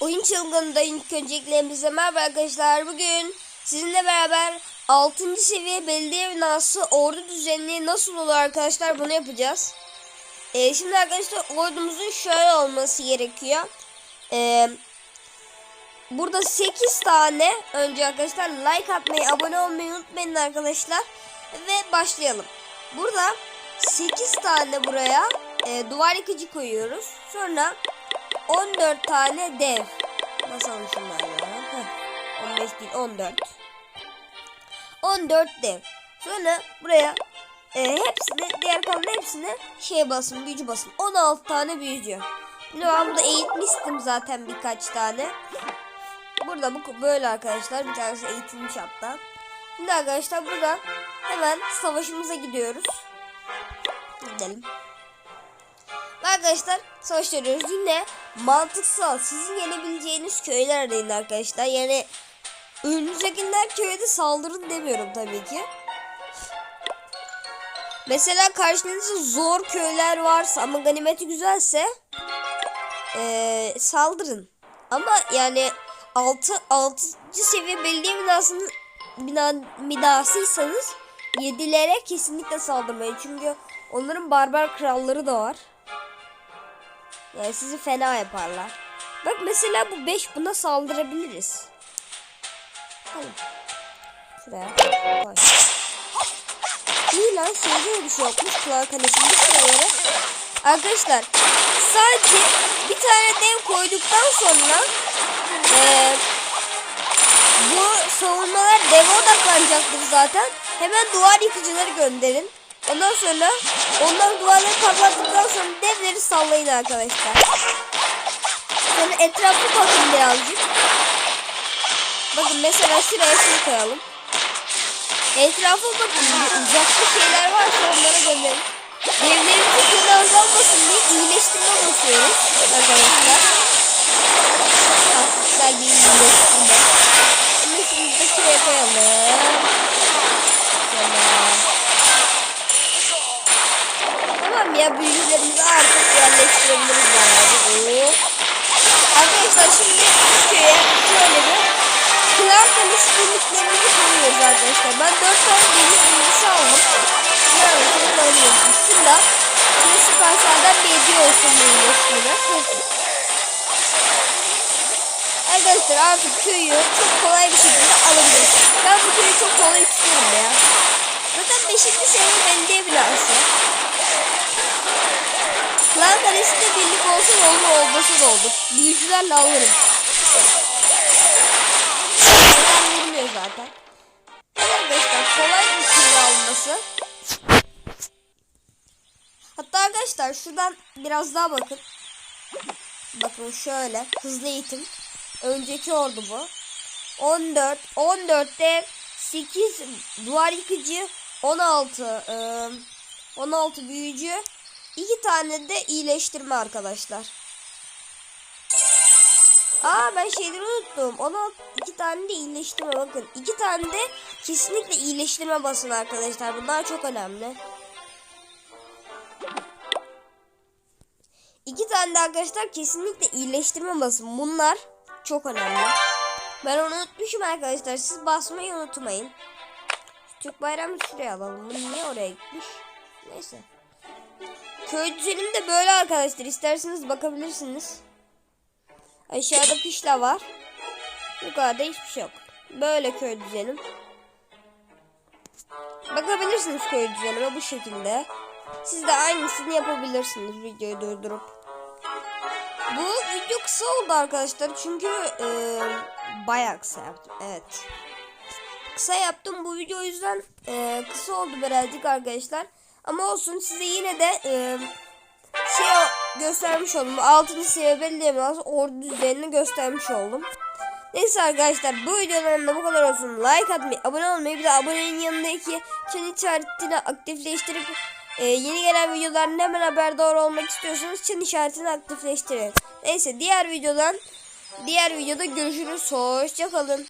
Oyun çılgınında ilk öncelikle hepinize merhaba arkadaşlar. Bugün sizinle beraber 6. seviye belediye binası ordu düzenli nasıl olur arkadaşlar bunu yapacağız. Ee, şimdi arkadaşlar ordumuzun şöyle olması gerekiyor. Ee, burada 8 tane önce arkadaşlar like atmayı abone olmayı unutmayın arkadaşlar. Ve başlayalım. Burada 8 tane buraya e, duvar yıkıcı koyuyoruz. Sonra 14 tane dev. Basalım şunları. Heh. 15 değil 14. 14 dev. Sonra buraya e, hepsini diğer kalan hepsini şey basın büyücü basın. 16 tane büyücü. Şimdi ben burada eğitmiştim zaten birkaç tane. Burada bu böyle arkadaşlar. Bir tanesi eğitilmiş hatta. Şimdi arkadaşlar burada hemen savaşımıza gidiyoruz. Gidelim. Arkadaşlar savaştırıyoruz. Yine mantıksal sizin yenebileceğiniz köyler arayın arkadaşlar. Yani önünüzdekiler köyde saldırın demiyorum tabii ki. Mesela karşınızda zor köyler varsa ama ganimeti güzelse ee, saldırın. Ama yani 6 6. seviye belediye binasının bina, binasıysanız 7'lere kesinlikle saldırmayın. Çünkü onların barbar kralları da var. Yani sizi fena yaparlar. Bak mesela bu 5 buna saldırabiliriz. Tamam. Şuraya koy. İyi lan şeyde bir şey yokmuş. Kulağı kalesinde şuralara. Arkadaşlar sadece bir tane dev koyduktan sonra eee bu savunmalar deve odaklanacaktır zaten. Hemen duvar yıkıcıları gönderin. Ondan sonra onlar duvarları patlattıktan sonra devleri sallayın arkadaşlar. Sonra etrafı bakın birazcık. Bakın mesela şuraya şunu koyalım. Etrafa bakın. Uzakta şeyler varsa onlara gönderin. Devlerimizi kırı azalmasın diye iyileştirme basıyoruz arkadaşlar. Taktikler gibi iyileştirme. Şimdi de şuraya koyalım. Tamam. Tamam ya büyücülerimizi artık yerleştirebiliriz beraber. Arkadaşlar şimdi köye şöyle bir kral kalesi birliklerimizi koyuyoruz arkadaşlar. Ben 4 tane deniz bilgisi aldım. Şunlarla şunu oynuyoruz. Şunda şimdi Supercell'den bir hediye olsun bu iyileştirme. Arkadaşlar artık köyü çok kolay bir şekilde alabiliriz. Ben bu köyü çok kolay istiyorum ya. Zaten 5. seviye belediye binası. Klan kalesinde birlik olsa da olur olmasa da olur. Büyücülerle alırım. Neden vurmuyor zaten. Arkadaşlar kolay bir köyü alması. Hatta arkadaşlar şuradan biraz daha bakın. Bakın şöyle hızlı eğitim. Önceki ordu bu. 14 14'te 8 duvar yıkıcı 16 ıı, 16 büyücü 2 tane de iyileştirme arkadaşlar. Aa ben şeyleri unuttum. 16 2 tane de iyileştirme bakın. 2 tane de kesinlikle iyileştirme basın arkadaşlar. Bunlar çok önemli. İki tane de arkadaşlar kesinlikle iyileştirme basın. Bunlar çok önemli. Ben onu unutmuşum arkadaşlar. Siz basmayı unutmayın. Türk bayrağını şuraya alalım. Bu niye oraya gitmiş? Neyse. Köy düzenim de böyle arkadaşlar. İsterseniz bakabilirsiniz. Aşağıda kışla var. Yukarıda hiçbir şey yok. Böyle köy düzenim. Bakabilirsiniz köy düzenime bu şekilde. Siz de aynısını yapabilirsiniz videoyu durdurup. Bu video kısa oldu arkadaşlar çünkü e, bayağı kısa yaptım. Evet. Kısa yaptım bu video o yüzden e, kısa oldu birazcık arkadaşlar. Ama olsun size yine de e, şey göstermiş oldum. 6. seviye belirleme ordu düzenini göstermiş oldum. Neyse arkadaşlar bu videoların da bu kadar olsun. Like atmayı, abone olmayı bir de abonenin yanındaki çan işaretini aktifleştirip e, yeni gelen videolardan hemen haberdar olmak istiyorsanız çan işaretini aktifleştirin. Neyse diğer videodan diğer videoda görüşürüz. Hoşçakalın.